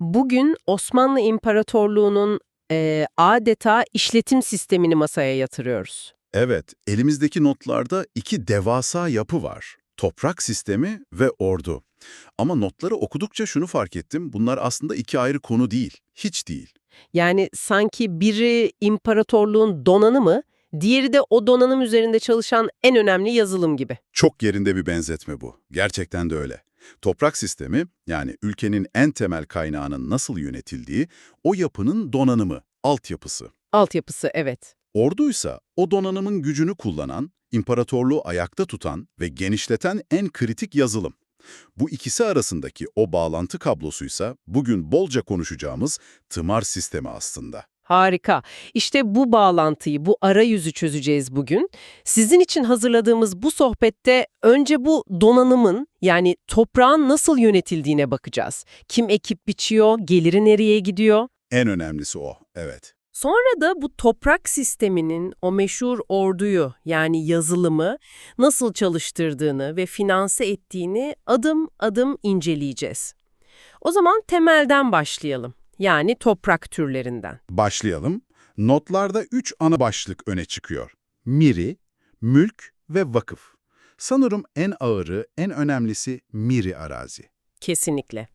Bugün Osmanlı İmparatorluğu'nun eee, adeta işletim sistemini masaya yatırıyoruz. Evet, elimizdeki notlarda iki devasa yapı var. Toprak sistemi ve ordu. Ama notları okudukça şunu fark ettim, bunlar aslında iki ayrı konu değil, hiç değil. Yani sanki biri imparatorluğun donanımı, diğeri de o donanım üzerinde çalışan en önemli yazılım gibi. Çok yerinde bir benzetme bu. Gerçekten de öyle. Toprak sistemi, yani ülkenin en temel kaynağının nasıl yönetildiği, o yapının donanımı, altyapısı. Altyapısı evet. Orduysa o donanımın gücünü kullanan, imparatorluğu ayakta tutan ve genişleten en kritik yazılım. Bu ikisi arasındaki o bağlantı kablosuysa bugün bolca konuşacağımız tımar sistemi aslında. Harika. İşte bu bağlantıyı, bu arayüzü çözeceğiz bugün. Sizin için hazırladığımız bu sohbette önce bu donanımın yani toprağın nasıl yönetildiğine bakacağız. Kim ekip biçiyor, geliri nereye gidiyor? En önemlisi o, evet. Sonra da bu toprak sisteminin o meşhur orduyu yani yazılımı nasıl çalıştırdığını ve finanse ettiğini adım adım inceleyeceğiz. O zaman temelden başlayalım. Yani toprak türlerinden. Başlayalım. Notlarda üç ana başlık öne çıkıyor. Miri, mülk ve vakıf. Sanırım en ağırı, en önemlisi miri arazi. Kesinlikle.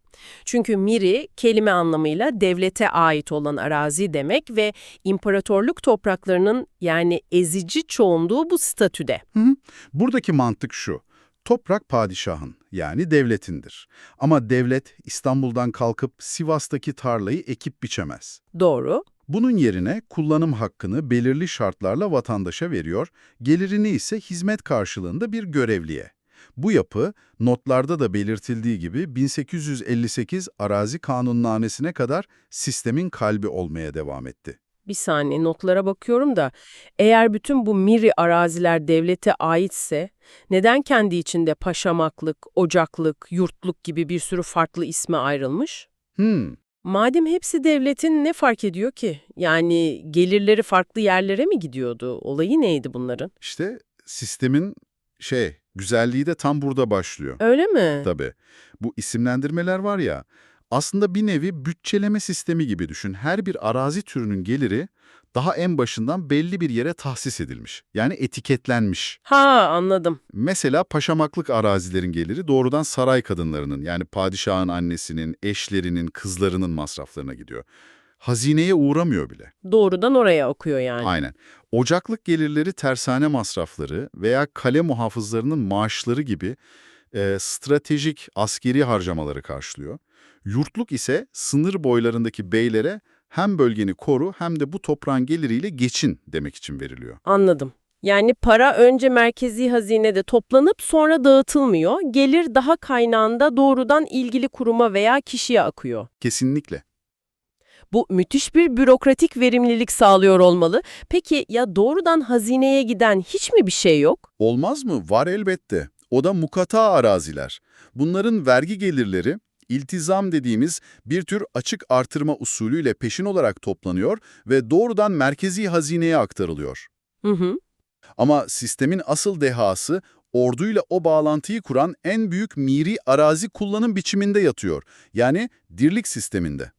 Çünkü miri kelime anlamıyla devlete ait olan arazi demek ve imparatorluk topraklarının yani ezici çoğunluğu bu statüde. Hı hı. Buradaki mantık şu. Toprak padişahın yani devletindir. Ama devlet İstanbul'dan kalkıp Sivas'taki tarlayı ekip biçemez. Doğru. Bunun yerine kullanım hakkını belirli şartlarla vatandaşa veriyor, gelirini ise hizmet karşılığında bir görevliye. Bu yapı, notlarda da belirtildiği gibi 1858 Arazi Kanunnanesine kadar sistemin kalbi olmaya devam etti. Bir saniye notlara bakıyorum da eğer bütün bu miri araziler devlete aitse neden kendi içinde paşamaklık, ocaklık, yurtluk gibi bir sürü farklı isme ayrılmış? Hmm, Madem hepsi devletin ne fark ediyor ki? Yani gelirleri farklı yerlere mi gidiyordu? Olayı neydi bunların? işte sistemin şey, güzelliği de tam burada başlıyor. Öyle mi? Tabii. Bu isimlendirmeler var ya, aslında bir nevi bütçeleme sistemi gibi düşün. Her bir arazi türünün geliri daha en başından belli bir yere tahsis edilmiş. Yani etiketlenmiş. Ha anladım. Mesela paşamaklık arazilerin geliri doğrudan saray kadınlarının yani padişahın annesinin, eşlerinin, kızlarının masraflarına gidiyor. Hazineye uğramıyor bile. Doğrudan oraya okuyor yani. Aynen. Ocaklık gelirleri tersane masrafları veya kale muhafızlarının maaşları gibi e, stratejik askeri harcamaları karşılıyor. Yurtluk ise sınır boylarındaki beylere hem bölgeni koru hem de bu toprağın geliriyle geçin demek için veriliyor. Anladım. Yani para önce merkezi hazinede toplanıp sonra dağıtılmıyor. Gelir daha kaynağında doğrudan ilgili kuruma veya kişiye akıyor. Kesinlikle. Bu müthiş bir bürokratik verimlilik sağlıyor olmalı. Peki ya doğrudan hazineye giden hiç mi bir şey yok? Olmaz mı? Var elbette. O da mukata araziler. Bunların vergi gelirleri iltizam dediğimiz bir tür açık artırma usulüyle peşin olarak toplanıyor ve doğrudan merkezi hazineye aktarılıyor. Hı hı. Ama sistemin asıl dehası orduyla o bağlantıyı kuran en büyük miri arazi kullanım biçiminde yatıyor. Yani dirlik sisteminde.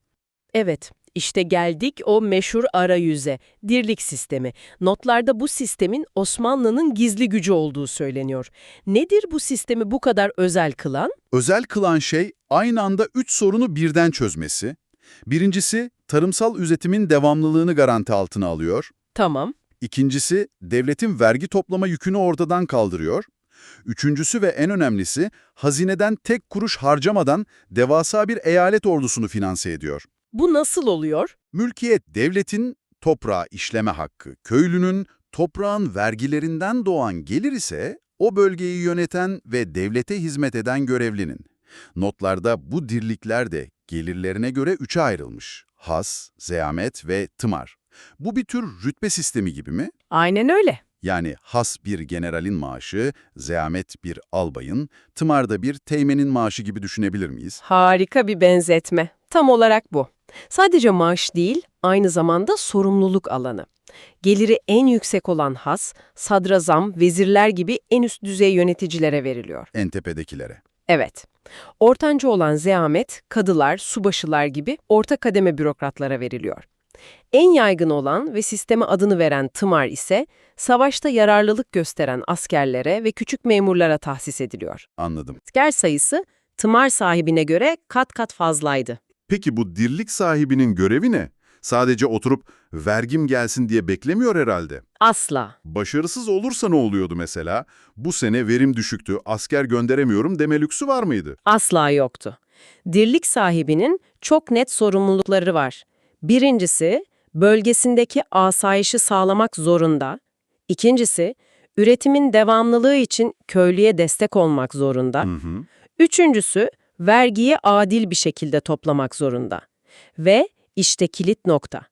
Evet, işte geldik o meşhur arayüze, dirlik sistemi. Notlarda bu sistemin Osmanlı'nın gizli gücü olduğu söyleniyor. Nedir bu sistemi bu kadar özel kılan? Özel kılan şey aynı anda üç sorunu birden çözmesi. Birincisi, tarımsal üretimin devamlılığını garanti altına alıyor. Tamam, İkincisi, devletin vergi toplama yükünü ortadan kaldırıyor. Üçüncüsü ve en önemlisi, hazineden tek kuruş harcamadan devasa bir eyalet ordusunu finanse ediyor. Bu nasıl oluyor? Mülkiyet, devletin toprağa işleme hakkı, köylünün toprağın vergilerinden doğan gelir ise o bölgeyi yöneten ve devlete hizmet eden görevlinin. Notlarda bu dirlikler de gelirlerine göre üçe ayrılmış. Has, zeyamet ve tımar. Bu bir tür rütbe sistemi gibi mi? Aynen öyle. Yani has bir generalin maaşı, zeyamet bir albayın, tımar da bir teğmenin maaşı gibi düşünebilir miyiz? Harika bir benzetme. Tam olarak bu. Sadece maaş değil, aynı zamanda sorumluluk alanı. Geliri en yüksek olan has, sadrazam, vezirler gibi en üst düzey yöneticilere veriliyor. En tepedekilere. Evet. Ortanca olan zeamet, kadılar, subaşılar gibi orta kademe bürokratlara veriliyor. En yaygın olan ve sisteme adını veren tımar ise savaşta yararlılık gösteren askerlere ve küçük memurlara tahsis ediliyor. Anladım. Asker sayısı tımar sahibine göre kat kat fazlaydı. Peki bu dirlik sahibinin görevi ne? Sadece oturup vergim gelsin diye beklemiyor herhalde. Asla. Başarısız olursa ne oluyordu mesela? Bu sene verim düşüktü, asker gönderemiyorum deme lüksü var mıydı? Asla yoktu. Dirlik sahibinin çok net sorumlulukları var. Birincisi, bölgesindeki asayişi sağlamak zorunda. İkincisi, üretimin devamlılığı için köylüye destek olmak zorunda. Hı hı. Üçüncüsü, vergiyi adil bir şekilde toplamak zorunda. Ve işte kilit nokta.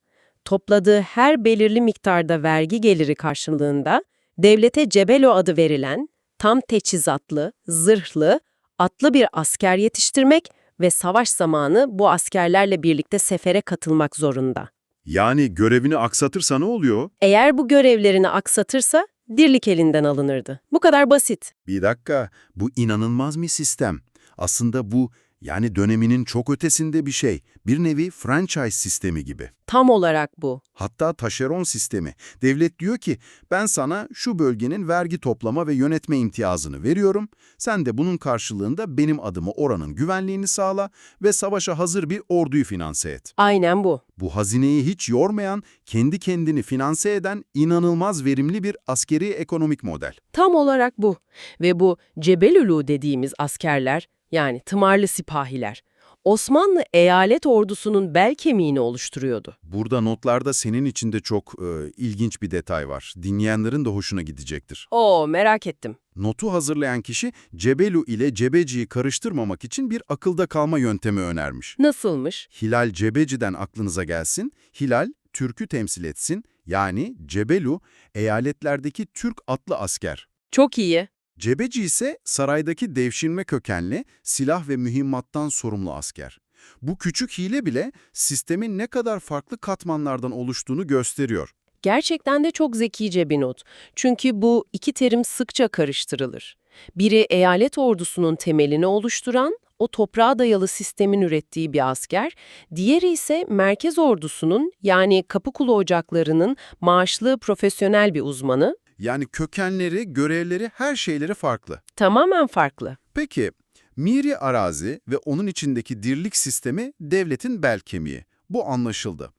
Topladığı her belirli miktarda vergi geliri karşılığında devlete Cebelo adı verilen tam teçhizatlı, zırhlı, atlı bir asker yetiştirmek ve savaş zamanı bu askerlerle birlikte sefere katılmak zorunda. Yani görevini aksatırsa ne oluyor? Eğer bu görevlerini aksatırsa dirlik elinden alınırdı. Bu kadar basit. Bir dakika, bu inanılmaz bir sistem. Aslında bu yani döneminin çok ötesinde bir şey. Bir nevi franchise sistemi gibi. Tam olarak bu. Hatta taşeron sistemi. Devlet diyor ki ben sana şu bölgenin vergi toplama ve yönetme imtiyazını veriyorum. Sen de bunun karşılığında benim adıma oranın güvenliğini sağla ve savaşa hazır bir orduyu finanse et. Aynen bu. Bu hazineyi hiç yormayan, kendi kendini finanse eden inanılmaz verimli bir askeri ekonomik model. Tam olarak bu. Ve bu Cebelülü dediğimiz askerler, yani tımarlı sipahiler, Osmanlı eyalet ordusunun bel kemiğini oluşturuyordu. Burada notlarda senin için de çok e, ilginç bir detay var. Dinleyenlerin de hoşuna gidecektir. Oo merak ettim. Notu hazırlayan kişi Cebelu ile Cebeci'yi karıştırmamak için bir akılda kalma yöntemi önermiş. Nasılmış? Hilal Cebeci'den aklınıza gelsin, Hilal Türk'ü temsil etsin, yani Cebelu eyaletlerdeki Türk atlı asker. Çok iyi. Cebeci ise saraydaki devşirme kökenli silah ve mühimmattan sorumlu asker. Bu küçük hile bile sistemin ne kadar farklı katmanlardan oluştuğunu gösteriyor. Gerçekten de çok zekice bir not. Çünkü bu iki terim sıkça karıştırılır. Biri eyalet ordusunun temelini oluşturan, o toprağa dayalı sistemin ürettiği bir asker, diğeri ise merkez ordusunun yani Kapıkulu ocaklarının maaşlı profesyonel bir uzmanı, Yani kökenleri, görevleri, her şeyleri farklı. tamamen farklı. Peki, Miri arazi ve onun içindeki dirlik sistemi devletin bel kemiği. Bu anlaşıldı.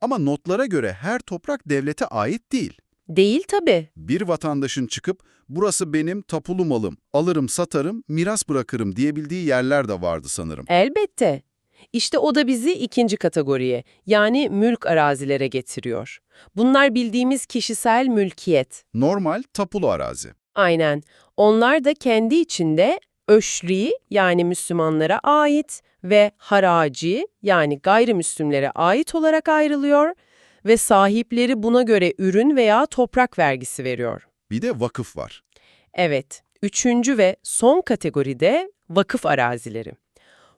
Ama notlara göre her toprak devlete ait değil. Değil tabii. Bir vatandaşın çıkıp burası benim tapulu malım, alırım satarım, miras bırakırım diyebildiği yerler de vardı sanırım. Elbette. İşte o da bizi ikinci kategoriye, yani mülk arazilere getiriyor. Bunlar bildiğimiz kişisel mülkiyet. Normal tapulu arazi. Aynen. Onlar da kendi içinde öşri yani Müslümanlara ait ve haraci yani gayrimüslimlere ait olarak ayrılıyor ve sahipleri buna göre ürün veya toprak vergisi veriyor. Bir de vakıf var. Evet, üçüncü ve son kategoride vakıf arazileri.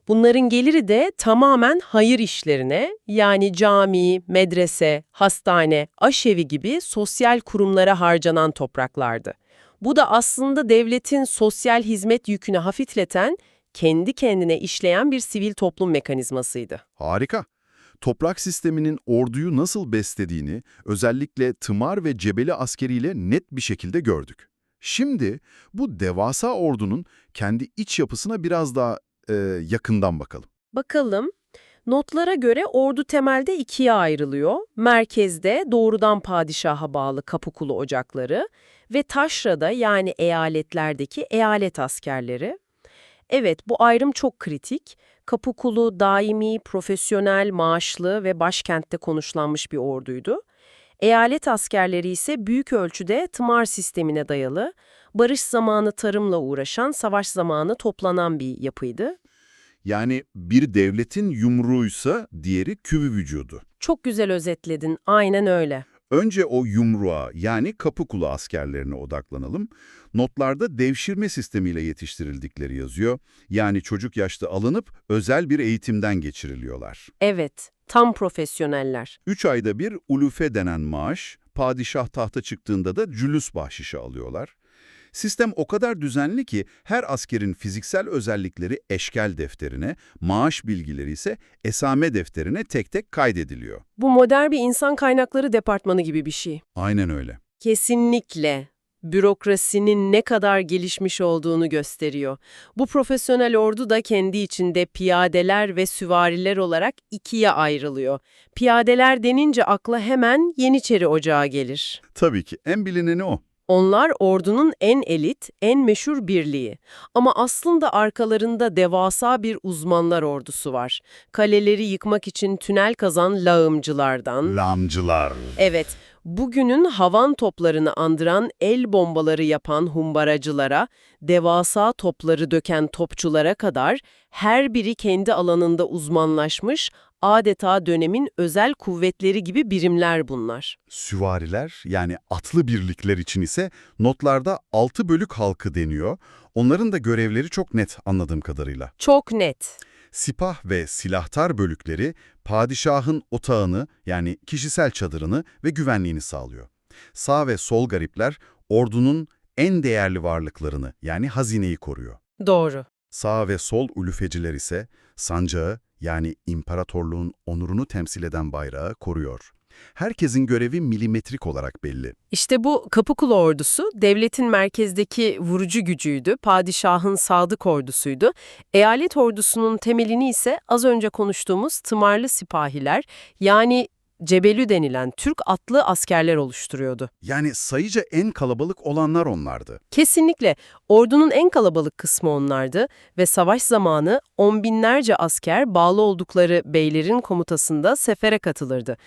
Bunların geliri de tamamen hayır işlerine yani cami, medrese, hastane, aşevi gibi sosyal kurumlara harcanan topraklardı. Bu da aslında devletin sosyal hizmet yükünü hafifleten, kendi kendine işleyen bir sivil toplum mekanizmasıydı. Harika. Toprak sisteminin orduyu nasıl beslediğini özellikle Tımar ve Cebeli askeriyle net bir şekilde gördük. Şimdi bu devasa ordunun kendi iç yapısına biraz daha e, yakından bakalım. Bakalım. Notlara göre ordu temelde ikiye ayrılıyor. Merkezde doğrudan padişaha bağlı Kapıkulu ocakları ve taşrada yani eyaletlerdeki eyalet askerleri. Evet bu ayrım çok kritik. Kapıkulu daimi, profesyonel, maaşlı ve başkentte konuşlanmış bir orduydu. Eyalet askerleri ise büyük ölçüde tımar sistemine dayalı, barış zamanı tarımla uğraşan, savaş zamanı toplanan bir yapıydı. Yani bir devletin yumruğuysa diğeri küvü vücudu. Çok güzel özetledin, aynen öyle. Önce o yumruğa yani Kapıkulu askerlerine odaklanalım. Notlarda devşirme sistemiyle yetiştirildikleri yazıyor. Yani çocuk yaşta alınıp özel bir eğitimden geçiriliyorlar. Evet, tam profesyoneller. 3 ayda bir ulufe denen maaş, padişah tahta çıktığında da cülüs bahşişi alıyorlar. Sistem o kadar düzenli ki her askerin fiziksel özellikleri eşkel defterine, maaş bilgileri ise esame defterine tek tek kaydediliyor. Bu modern bir insan kaynakları departmanı gibi bir şey. Aynen öyle. Kesinlikle bürokrasinin ne kadar gelişmiş olduğunu gösteriyor. Bu profesyonel ordu da kendi içinde piyadeler ve süvariler olarak ikiye ayrılıyor. Piyadeler denince akla hemen Yeniçeri Ocağı gelir. Tabii ki en bilineni o. Onlar ordunun en elit, en meşhur birliği. Ama aslında arkalarında devasa bir uzmanlar ordusu var. Kaleleri yıkmak için tünel kazan lağımcılardan. Lamcılar. Evet, bugünün havan toplarını andıran el bombaları yapan humbaracılara, devasa topları döken topçulara kadar her biri kendi alanında uzmanlaşmış, adeta dönemin özel kuvvetleri gibi birimler bunlar. Süvariler yani atlı birlikler için ise notlarda altı bölük halkı deniyor. Onların da görevleri çok net anladığım kadarıyla. Çok net. Sipah ve silahtar bölükleri padişahın otağını yani kişisel çadırını ve güvenliğini sağlıyor. Sağ ve sol garipler ordunun en değerli varlıklarını yani hazineyi koruyor. Doğru. Sağ ve sol ulufeciler ise sancağı yani imparatorluğun onurunu temsil eden bayrağı koruyor. Herkesin görevi milimetrik olarak belli. İşte bu Kapıkulu ordusu devletin merkezdeki vurucu gücüydü, padişahın sadık ordusuydu. Eyalet ordusunun temelini ise az önce konuştuğumuz tımarlı sipahiler yani Cebelü denilen Türk atlı askerler oluşturuyordu. Yani sayıca en kalabalık olanlar onlardı. Kesinlikle ordunun en kalabalık kısmı onlardı ve savaş zamanı on binlerce asker bağlı oldukları beylerin komutasında sefere katılırdı.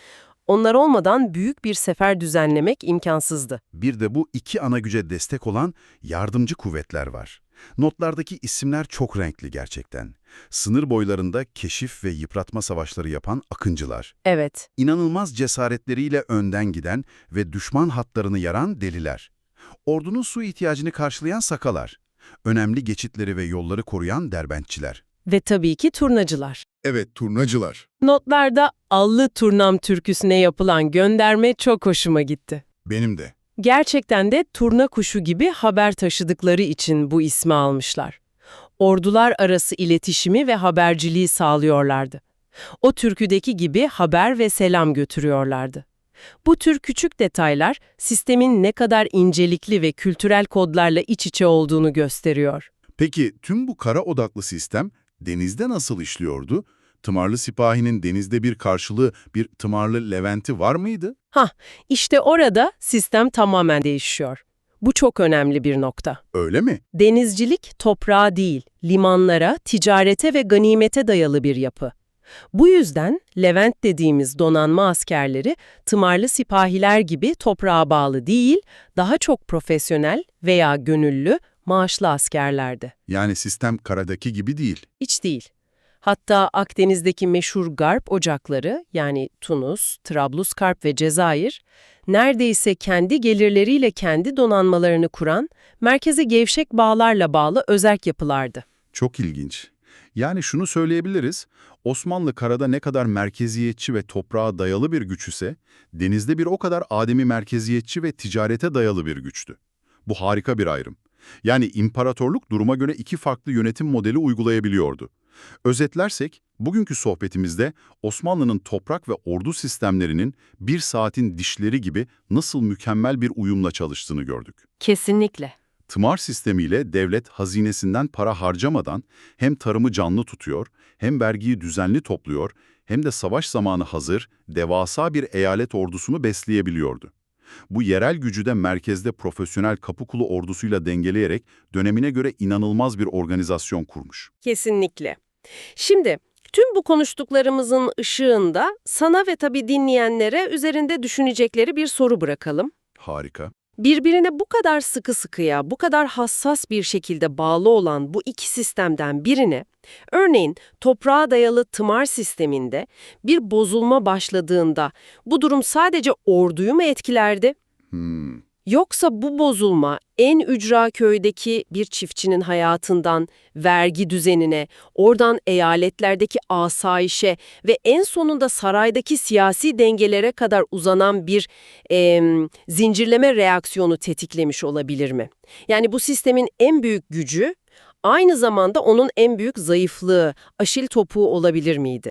Onlar olmadan büyük bir sefer düzenlemek imkansızdı. Bir de bu iki ana güce destek olan yardımcı kuvvetler var. Notlardaki isimler çok renkli gerçekten. Sınır boylarında keşif ve yıpratma savaşları yapan akıncılar. Evet, İnanılmaz cesaretleriyle önden giden ve düşman hatlarını yaran deliler. Ordunun su ihtiyacını karşılayan sakalar. Önemli geçitleri ve yolları koruyan derbentçiler. ve tabii ki turnacılar. Evet, turnacılar. Notlarda Allı Turnam türküsüne yapılan gönderme çok hoşuma gitti. Benim de. Gerçekten de turna kuşu gibi haber taşıdıkları için bu ismi almışlar. Ordular arası iletişimi ve haberciliği sağlıyorlardı. O türküdeki gibi haber ve selam götürüyorlardı. Bu tür küçük detaylar sistemin ne kadar incelikli ve kültürel kodlarla iç içe olduğunu gösteriyor. Peki tüm bu kara odaklı sistem denizde nasıl işliyordu? Tımarlı sipahinin denizde bir karşılığı, bir tımarlı Levent'i var mıydı? İşte orada sistem tamamen değişiyor. Bu çok önemli bir nokta. Öyle mi? Denizcilik toprağa değil, limanlara, ticarete ve ganimete dayalı bir yapı. Bu yüzden Levent dediğimiz donanma askerleri tımarlı sipahiler gibi toprağa bağlı değil, daha çok profesyonel veya gönüllü, maaşlı askerlerdi. Yani sistem karadaki gibi değil. Hiç değil. Hatta Akdeniz'deki meşhur Garp ocakları yani Tunus, Trablusgarp ve Cezayir, neredeyse kendi gelirleriyle kendi donanmalarını kuran, merkeze gevşek bağlarla bağlı özerk yapılardı. Çok ilginç. Yani şunu söyleyebiliriz, Osmanlı karada ne kadar merkeziyetçi ve toprağa dayalı bir güç ise, denizde bir o kadar ademi merkeziyetçi ve ticarete dayalı bir güçtü. Bu harika bir ayrım. Yani imparatorluk duruma göre iki farklı yönetim modeli uygulayabiliyordu. Özetlersek, bugünkü sohbetimizde Osmanlı'nın toprak ve ordu sistemlerinin bir saatin dişleri gibi nasıl mükemmel bir uyumla çalıştığını gördük. Kesinlikle. Tımar sistemiyle devlet hazinesinden para harcamadan hem tarımı canlı tutuyor, hem vergiyi düzenli topluyor, hem de savaş zamanı hazır, devasa bir eyalet ordusunu besleyebiliyordu. Bu yerel gücü de merkezde profesyonel Kapıkulu ordusuyla dengeleyerek dönemine göre inanılmaz bir organizasyon kurmuş. Kesinlikle. Şimdi tüm bu konuştuklarımızın ışığında sana ve tabii dinleyenlere üzerinde düşünecekleri bir soru bırakalım. Harika. Birbirine bu kadar sıkı sıkıya, bu kadar hassas bir şekilde bağlı olan bu iki sistemden birine, örneğin toprağa dayalı tımar sisteminde bir bozulma başladığında bu durum sadece orduyu mu etkilerdi? Hmm. Yoksa bu bozulma en ücra köydeki bir çiftçinin hayatından vergi düzenine, oradan eyaletlerdeki asayişe ve en sonunda saraydaki siyasi dengelere kadar uzanan bir em, zincirleme reaksiyonu tetiklemiş olabilir mi? Yani bu sistemin en büyük gücü aynı zamanda onun en büyük zayıflığı, aşil topuğu olabilir miydi?